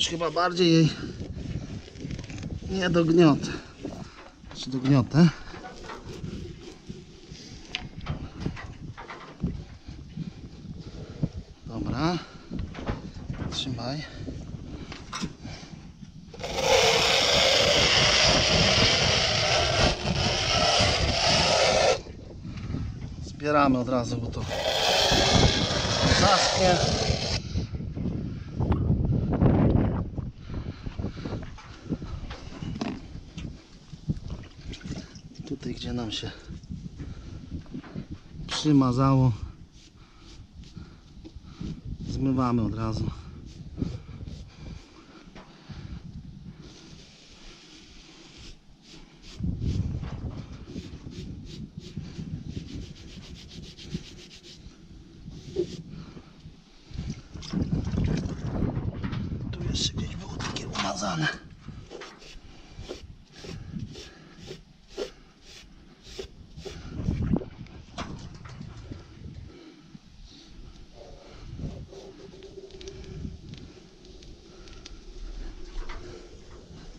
Już chyba bardziej jej nie dogniotę. Czy dogniotę? Dobra. Trzymaj. Zbieramy od razu, bo to zaschnie. Tutaj, gdzie nam się przymazało, zmywamy od razu. Tu jeszcze gdzieś było takie umazane.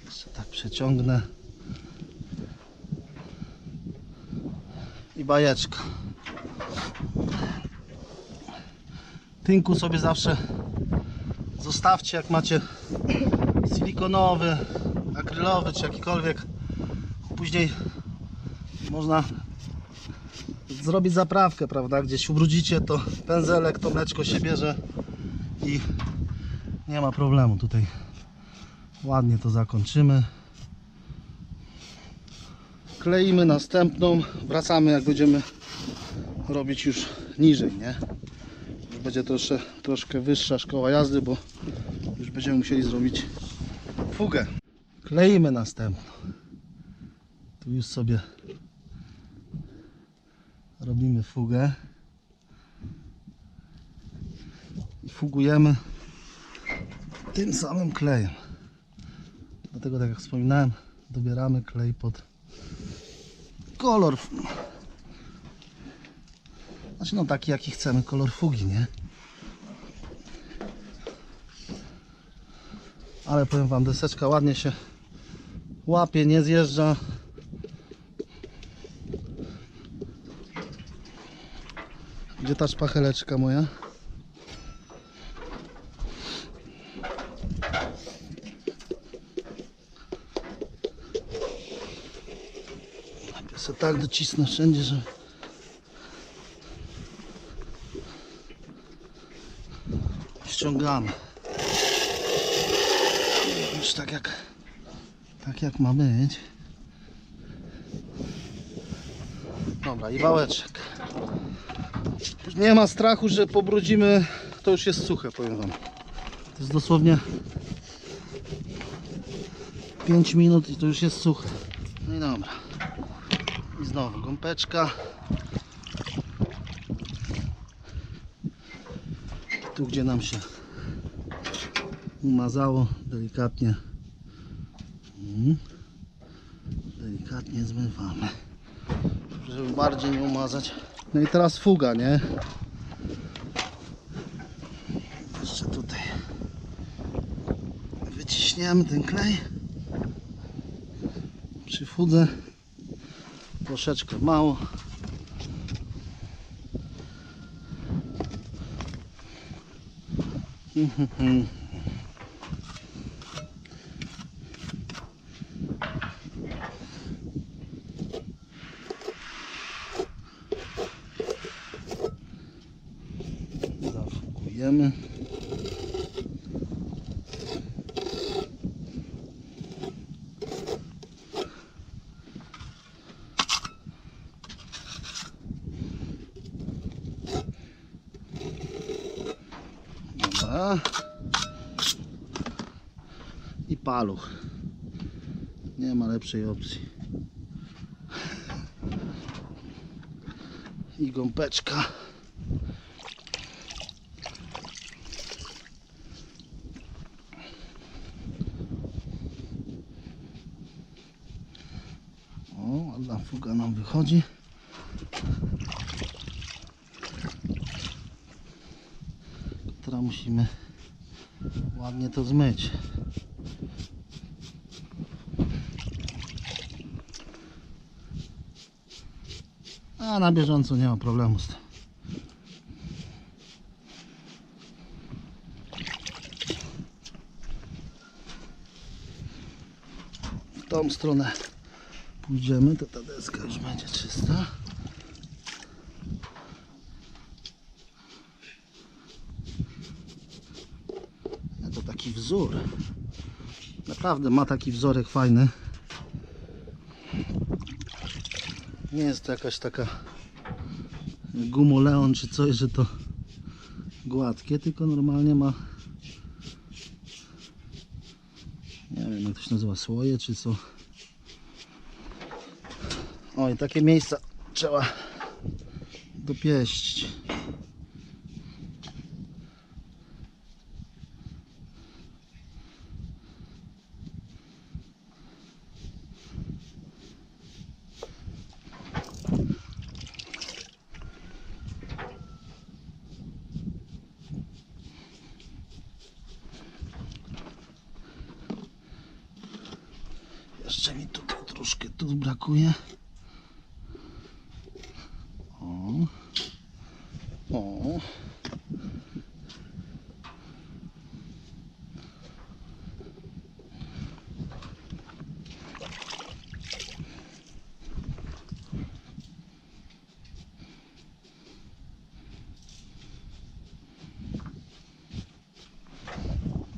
Jeszcze tak przeciągnę. I bajeczka. Tynku sobie zawsze zostawcie jak macie silikonowy, akrylowy czy jakikolwiek. Później można zrobić zaprawkę, prawda? Gdzieś ubrudzicie to pędzelek, to mleczko się bierze i nie ma problemu tutaj. Ładnie to zakończymy. Kleimy następną. Wracamy jak będziemy robić już niżej, nie? Już będzie trosze, troszkę wyższa szkoła jazdy, bo już będziemy musieli zrobić fugę. Kleimy następną. Tu już sobie robimy fugę. I fugujemy tym samym klejem. Dlatego tak jak wspominałem, dobieramy klej pod kolor. Znaczy no taki jaki chcemy, kolor fugi, nie? Ale powiem wam, deseczka ładnie się łapie, nie zjeżdża. Gdzie ta szpacheleczka moja? Tak docisnę wszędzie, że ściągamy. Już tak jak tak jak ma być. Dobra, i wałeczek. Nie ma strachu, że pobrudzimy, to już jest suche, powiem wam. To jest dosłownie 5 minut i to już jest suche. I znowu gąbeczka. Tu gdzie nam się umazało delikatnie Mhm. delikatnie zmywamy żeby bardziej nie umazać no i teraz fuga nie jeszcze tutaj wyciśniemy ten klej przy fudze troszeczkę mało. Zafukujemy. I paluch. Nie ma lepszej opcji. I gąbeczka. O, ładna fuga nam wychodzi. Teraz musimy ładnie to zmyć. A na bieżąco nie ma problemu z tym. W tą stronę pójdziemy, to ta deska już będzie czysta. No to taki wzór. Naprawdę ma taki wzorek fajny. Nie jest to jakaś taka gumoleon czy coś, że to gładkie, tylko normalnie ma nie wiem jak to się nazywa, słoje czy co. O i takie miejsca trzeba dopieścić. Jeszcze mi tutaj troszkę tu brakuje. O. O.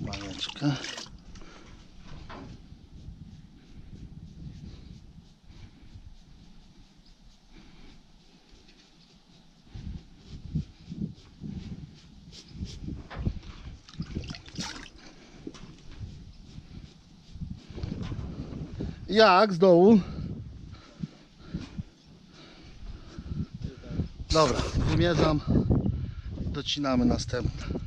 Bajeczka. Jak z dołu? Dobra, wymierzam. Docinamy następne.